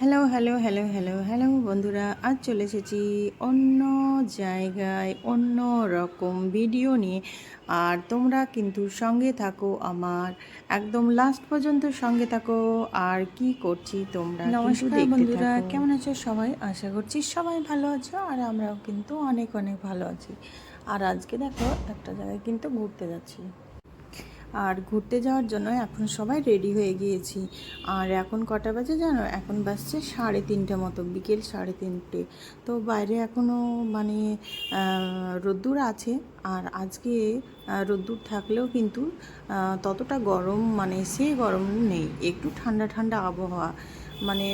Hello hello hello hello hello বন্ধুরা আজ চলে এসেছি অন্য জায়গায় অন্য রকম ভিডিও নিয়ে। আর তোমরা কিন্তু সঙ্গে থাকো আমার একদম লাস্ট পর্যন্ত সঙ্গে থাকো। আর কি করছি তোমরা নমস্কার বন্ধুরা কেমন আছো সবাই? আশা করছি সবাই ভালো আছো আর আমরাও কিন্তু অনেক অনেক ভালো আছি। আর আজকে দেখো একটা জায়গায় কিন্তু ঘুরতে যাচ্ছি। আর ঘুরতে যাওয়ার জন্য এখন সবাই রেডি হয়ে গিয়েছি। আর এখন কটা বাজে জানো? এখন বাজছে সাড়ে তিনটে মতো, বিকেল সাড়ে তিনটে। তো বাইরে এখনও মানে রোদ্দুর আছে। আর আজকে রোদ্দুর থাকলেও কিন্তু ততটা গরম মানে সে গরম নেই। একটু ঠান্ডা ঠান্ডা আবহাওয়া। মানে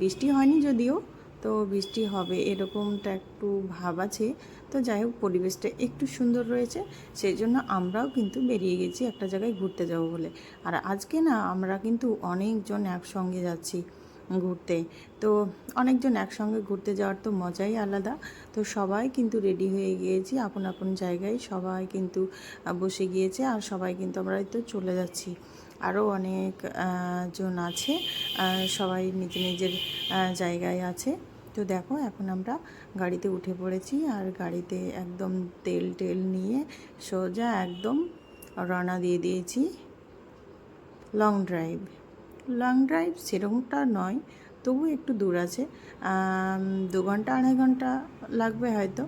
বৃষ্টি হয়নি যদিও তো বৃষ্টি হবে এরকমটা একটু ভাব আছে। তো যাই হোক, পরিবেশটা একটু সুন্দর রয়েছে সেই জন্য আমরাও কিন্তু বেরিয়ে গেছি একটা জায়গায় ঘুরতে যাব বলে। আর আজকে না, আমরা কিন্তু অনেকজন একসঙ্গে যাচ্ছি ঘুরতে। তো অনেকজন একসঙ্গে ঘুরতে যাওয়ার তো মজাই আলাদা। তো সবাই কিন্তু রেডি হয়ে গিয়েছি, আপন আপন জায়গায় সবাই কিন্তু বসে গিয়েছে আর সবাই কিন্তু আমরা তো চলে যাচ্ছি। আরও অনেক জন আছে সবাই নিজের নিজের জায়গায় আছে। তো দেখো, এখন আমরা গাড়িতে উঠে পড়েছি আর গাড়িতে একদম তেল টেল নিয়ে সোজা একদম রওনা দিয়ে দিয়েছি। Long drive. লং ড্রাইভ সেরকমটা নয় তবু একটু দূর আছে। দু ঘণ্টা, আড়াই ঘণ্টা লাগবে হয়তো।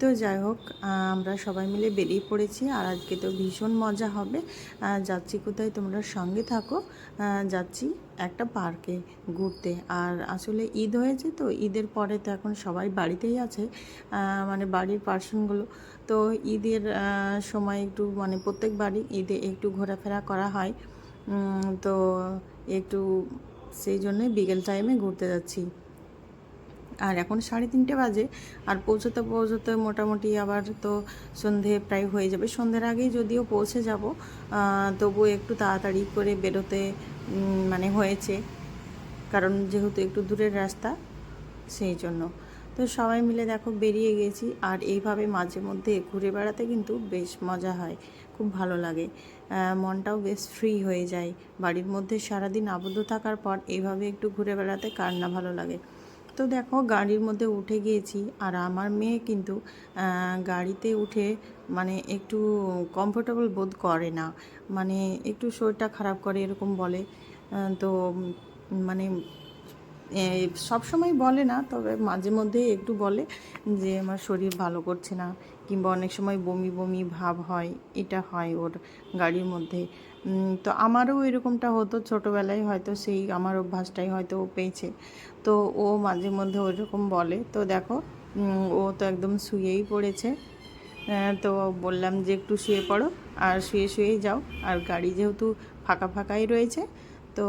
তো যাই হোক আমরা সবাই মিলে বেরিয়ে পড়েছি আর আজকে তো ভীষণ মজা হবে। যাচ্ছি কোথায়? তোমরা সঙ্গে থাকো। যাচ্ছি একটা পার্কে ঘুরতে। আর আসলে ঈদ হয়েছে তো, ঈদের পরে তো এখন সবাই বাড়িতেই আছে মানে বাড়ির পার্সনগুলো তো ঈদের সময় একটু মানে প্রত্যেক বাড়ি ঈদে একটু ঘোরাফেরা করা হয়। তো একটু সেই জন্যই বিকেল টাইমে ঘুরতে যাচ্ছি। আর এখন সাড়ে তিনটে বাজে, আর পৌঁছতে পৌঁছতে মোটামুটি আবার তো সন্ধে প্রায় হয়ে যাবে। সন্ধ্যের আগেই যদিও পৌঁছে যাব তবু একটু তাড়াতাড়ি করে বেরোতে মানে হয়েছে। কারণ যেহেতু একটু দূরের রাস্তা, সেই জন্য। তো সবাই মিলে দেখো বেরিয়ে গেছি, আর এইভাবে মাঝে মধ্যে ঘুরে বেড়াতে কিন্তু বেশ মজা হয়, খুব ভালো লাগে। মনটাও বেশ ফ্রি হয়ে যায়। বাড়ির মধ্যে সারাদিন আবদ্ধ থাকার পর এইভাবে একটু ঘুরে বেড়াতে কার না ভালো লাগে। তো দেখো গাড়ির মধ্যে উঠে গিয়েছি আর আমার মেয়ে কিন্তু গাড়িতে উঠে মানে একটু কমফোর্টেবল বোধ করে না। মানে একটু শরীরটা খারাপ করে এরকম বলে। তো মানে সব সময় বলে না, তবে মাঝে মধ্যে একটু বলে যে আমার শরীর ভালো করছে না, কিংবা অনেক সময় বমি বমি ভাব হয়, এটা হয় ওর গাড়ির মধ্যে। তো আমারও এরকমটা হতো ছোটোবেলায়, হয়তো সেই আমার অভ্যাসটাই হয়তো ও পেয়েছে। তো ও মাঝে মধ্যে ওইরকম বলে, তো দেখো ও তো একদম শুয়েই পড়েছে। তো বললাম যে, একটু শুয়ে পড়ো আর শুয়ে শুয়েই যাও। আর গাড়ি যেহেতু ফাঁকা ফাঁকাই রয়েছে, তো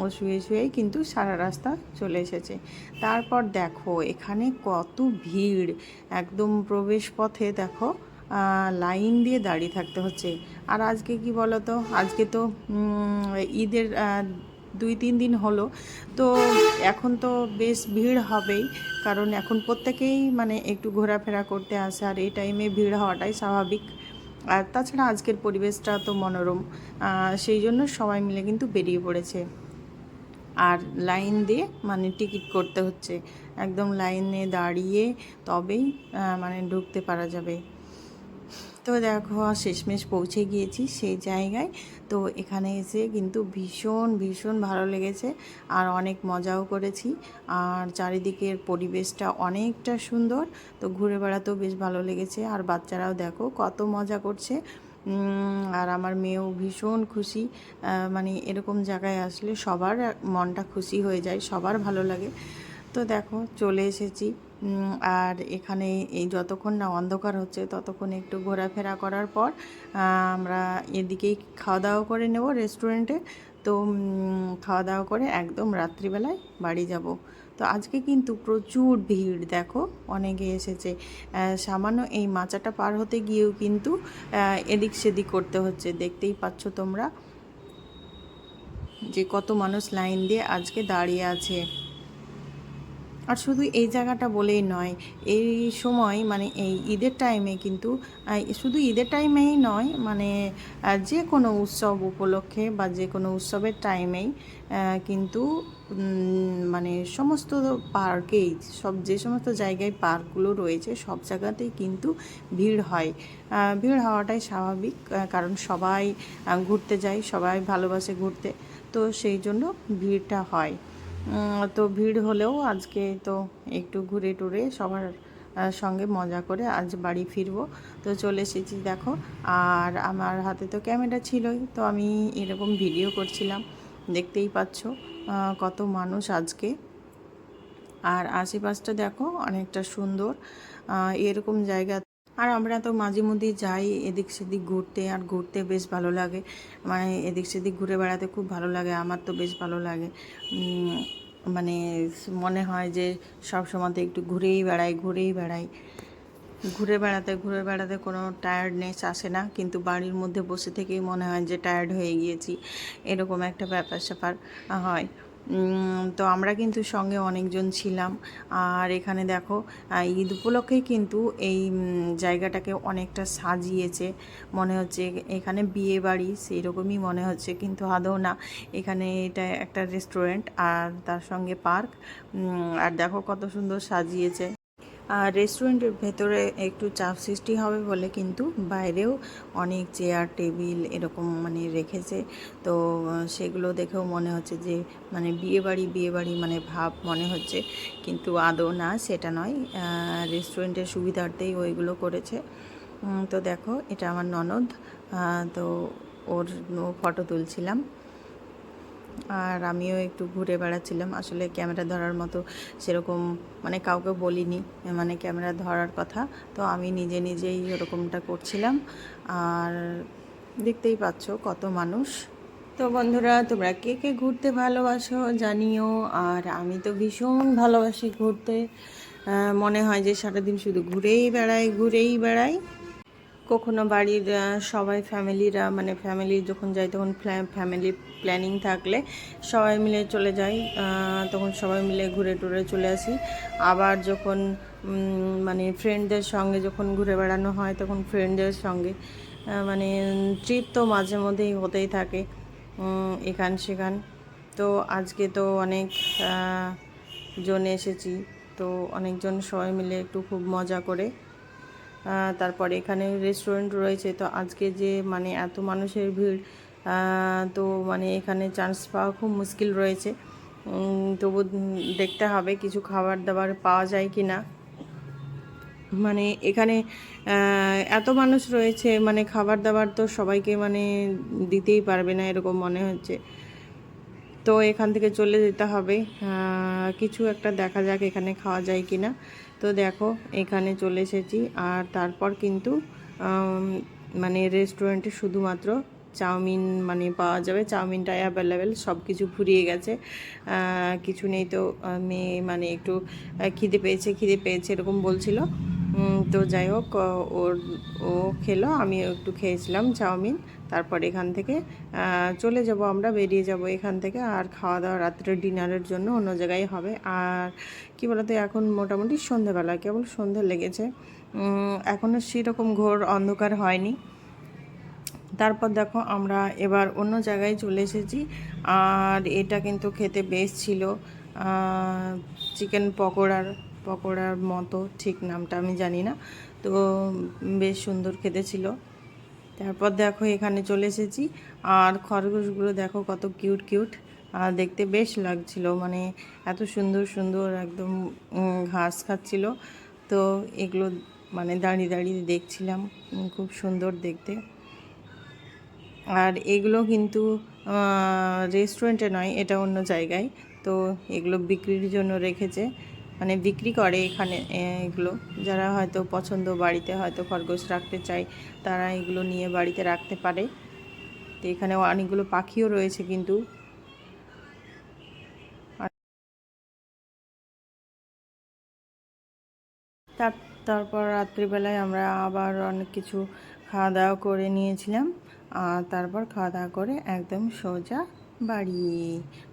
ও শুয়ে শুয়েই কিন্তু সারা রাস্তা চলে এসেছে। তারপর দেখো, এখানে কত ভিড়, একদম প্রবেশ পথে দেখো লাইন দিয়ে দাঁড়িয়ে থাকতে হচ্ছে। আর আজকে কি বলো তো আজকে তো ঈদের দুই তিন দিন হলো। তো এখন তো বেশ ভিড় হবেই। কারণ এখন প্রত্যেকেই মানে একটু ঘোরাফেরা করতে আসে, আর এই টাইমে ভিড় হওয়াটাই স্বাভাবিক। আর তাছাড়া আজকের পরিবেশটা তো মনোরম। সেই জন্য সবাই মিলে কিন্তু বেরিয়ে পড়েছে। আর লাইন দিয়ে মানে টিকিট করতে হচ্ছে। একদম লাইনে দাঁড়িয়ে তবেই মানে ঢুকতে পারা যাবে। তো দেখো শেষমেশ পৌঁছে গিয়েছি সেই জায়গায়। তো এখানে এসে কিন্তু ভীষণ ভীষণ ভালো লেগেছে আর অনেক মজাও করেছি। আর চারিদিকের পরিবেশটা অনেকটা সুন্দর, তো ঘুরে বেড়াতেও বেশ ভালো লেগেছে। আর বাচ্চারাও দেখো কত মজা করছে। আর আমার মেয়েও ভীষণ খুশি। মানে এরকম জায়গায় আসলে সবার মনটা খুশি হয়ে যায়, সবার ভালো লাগে। তো দেখো, চলে এসেছি। আর এখানে এই যতক্ষণ না অন্ধকার হচ্ছে, ততক্ষণ একটু ঘোরাফেরা করার পর আমরা এদিকেই খাওয়া দাওয়া করে নেব রেস্টুরেন্টে তো খাওয়া দাওয়া করে একদম রাত্রিবেলায় বাড়ি যাব। তো আজকে কিন্তু প্রচুর ভিড়, দেখো, অনেকে এসেছে। সামান্য এই মাচাটা পার হতে গিয়েও কিন্তু এদিক সেদিক করতে হচ্ছে। দেখতেই পাচ্ছ তোমরা যে কত মানুষ লাইন দিয়ে আজকে দাঁড়িয়ে আছে। আর শুধু এই জায়গাটা বলেই নয়, এই সময় মানে এই ঈদের টাইমে কিন্তু শুধু ঈদের টাইমেই নয় মানে যে কোনো উৎসব উপলক্ষে বা যে কোনো উৎসবের টাইমেই কিন্তু মানে সমস্ত পার্কেই, সব যে সমস্ত জায়গায় পার্কগুলো রয়েছে, সব জায়গাতেই কিন্তু ভিড় হয়। ভিড় হওয়াটাই স্বাভাবিক কারণ সবাই ঘুরতে যায়, সবাই ভালোবাসে ঘুরতে, তো সেই জন্য ভিড়টা হয়। তো ভিড় হলেও আজকে তো একটু ঘুরে টুরে সবার সঙ্গে মজা করে আজ বাড়ি ফিরবো। তো চলে এসেছি দেখো, আর আমার হাতে তো ক্যামেরা ছিলই, তো আমি এরকম ভিডিও করছিলাম, দেখতেই পাচ্ছ কত মানুষ আজকে। আর আশেপাশটা দেখো, অনেকটা সুন্দর এরকম জায়গা আর আমরা তো মাঝে মধ্যেই যাই এদিক সেদিক ঘুরতে, আর ঘুরতে বেশ ভালো লাগে। মানে এদিক সেদিক ঘুরে বেড়াতে খুব ভালো লাগে, আমার তো বেশ ভালো লাগে। মানে মনে হয় যে সব সময়তে একটু ঘুরেই বেড়াই ঘুরেই বেড়াই। ঘুরে বেড়াতে ঘুরে বেড়াতে কোনো টায়ার্ডনেস আসে না, কিন্তু বাড়ির মধ্যে বসে থেকেই মনে হয় যে টায়ার্ড হয়ে গিয়েছি। এরকম একটা ব্যাপার স্যাপার হয়। তো আমরা কিন্তু সঙ্গে অনেকজন ছিলাম। আর এখানে দেখো ঈদ উপলক্ষে কিন্তু এই জায়গাটাকে অনেকটা সাজিয়েছে। মনে হচ্ছে এখানে বিয়ে বাড়ি সেই রকমই মনে হচ্ছে, কিন্তু আদৌ না। এখানে এটা একটা রেস্টুরেন্ট আর তার সঙ্গে পার্ক। আর দেখো কত সুন্দর সাজিয়েছে। আর রেস্টুরেন্টের ভেতরে একটু চাপ সৃষ্টি হবে বলে কিন্তু বাইরেও অনেক চেয়ার টেবিল এরকম মানে রেখেছে। তো, সেগুলো দেখেও মনে হচ্ছে যে মানে বিয়ে বাড়ি বিয়ে মানে ভাব মনে হচ্ছে। কিন্তু আদৌ না, সেটা নয়। রেস্টুরেন্টের সুবিধার্থেই ওইগুলো করেছে। তো দেখো, এটা আমার ননদ। তো ওর ফটো তুলছিলাম। আর আমিও একটু ঘুরে বেড়াচ্ছিলাম। আসলে ক্যামেরা ধরার মতো সেরকম মানে কাউকে বলিনি মানে ক্যামেরা ধরার কথা। তো আমি নিজে নিজেই ওরকমটা করছিলাম। আর দেখতেই পাচ্ছ কত মানুষ। তো বন্ধুরা, তোমরা কে কে ঘুরতে ভালোবাসো জানিও। আর আমি তো ভীষণ ভালোবাসি ঘুরতে। মনে হয় যে সারাদিন শুধু ঘুরেই বেড়াই ঘুরেই বেড়াই। কখনো বাড়ির সবাই ফ্যামিলিরা মানে ফ্যামিলি যখন যাই তখন ফ্যামিলি প্ল্যানিং থাকলে সবাই মিলে চলে যাই তখন সবাই মিলে ঘুরে টুরে চলে আসি। আবার যখন মানে ফ্রেন্ডদের সঙ্গে যখন ঘুরে বেড়ানো হয় তখন ফ্রেন্ডদের সঙ্গে মানে ট্রিপ তো মাঝে মধ্যেই হতেই থাকে এখান সেখান। তো আজকে তো অনেক জন এসেছি, তো অনেকজন সবাই মিলে একটু খুব মজা করে তারপরে এখানে রেস্টুরেন্ট রয়েছে, তো আজকে যে মানে এত মানুষের ভিড় তো মানে এখানে চান্স পাওয়া খুব মুশকিল রয়েছে। তবু দেখতে হবে কিছু খাবার দাবার পাওয়া যায় কি না মানে এখানে এত মানুষ রয়েছে মানে খাবার দাবার তো সবাইকে মানে দিতেই পারবে না, এরকম মনে হচ্ছে। তো এখান থেকে চলে যেতে হবে। কিছু একটা দেখা যাক এখানে খাওয়া যায় কি না তো দেখো, এখানে চলে এসেছি। আর তারপর কিন্তু মানে রেস্টুরেন্টে শুধুমাত্র চাউমিন মানে পাওয়া যাবে। চাউমিনটা অ্যাভেলেবেল সব কিছু ফুরিয়ে গেছে। কিছু নেই তো মেয়ে মানে একটু খিদে পেয়েছে খিদে পেয়েছে, এরকম বলছিল। তো যাই হোক ওর, ও খেলো আমি একটু খেয়েছিলাম চাউমিন। তারপর এখান থেকে চলে যাব আমরা, বেরিয়ে যাব এখান থেকে। আর খাওয়া দাওয়া রাত্রে ডিনারের জন্য অন্য জায়গায় হবে। আর কি বলতো, এখন মোটামুটি সন্ধেবেলা, কেবল সন্ধে লেগেছে। এখনও সেরকম ঘোর অন্ধকার হয়নি। তারপর দেখো, আমরা এবার অন্য জায়গায় চলে এসেছি। আর এটা কিন্তু খেতে বেশ ছিল চিকেন পকোড়ার পকোড়ার মতো ঠিক নামটা আমি জানি না। তো বেশ সুন্দর খেতে ছিল। তারপর দেখো এখানে চলে এসেছি। আর খরগোশগুলো দেখো কত কিউট কিউট। আর দেখতে বেশ লাগছিল। মানে এত সুন্দর সুন্দর একদম ঘাস খাচ্ছিল। তো এগুলো মানে দাঁড়িয়ে দাঁড়িয়ে দেখছিলাম। খুব সুন্দর দেখতে। আর এগুলো কিন্তু রেস্টুরেন্টে নয়, এটা অন্য জায়গায়। তো এগুলো বিক্রির জন্য রেখেছে। মানে বিক্রি করে এখানে এগুলো। যারা হয়তো পছন্দ বাড়িতে হয়তো খরগোশ রাখতে চায়, তারা এগুলো নিয়ে বাড়িতে রাখতে পারে। তো এখানে অনেকগুলো পাখিও রয়েছে কিন্তু। তার, তারপর রাত্রিবেলায় আমরা আবার অনেক কিছু খাওয়া দাওয়া করে নিয়েছিলাম। আর তারপর খাওয়া দাওয়া করে একদম সোজা বাড়ি।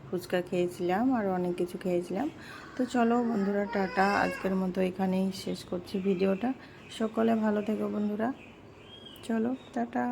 ফুচকা খেয়েছিলাম আর অনেক কিছু খেয়েছিলাম। তো চলো বন্ধুরা, টাটা। আজকের মতো এখানেই শেষ করছি ভিডিওটা। সকলে ভালো থেকো বন্ধুরা। চলো, টাটা।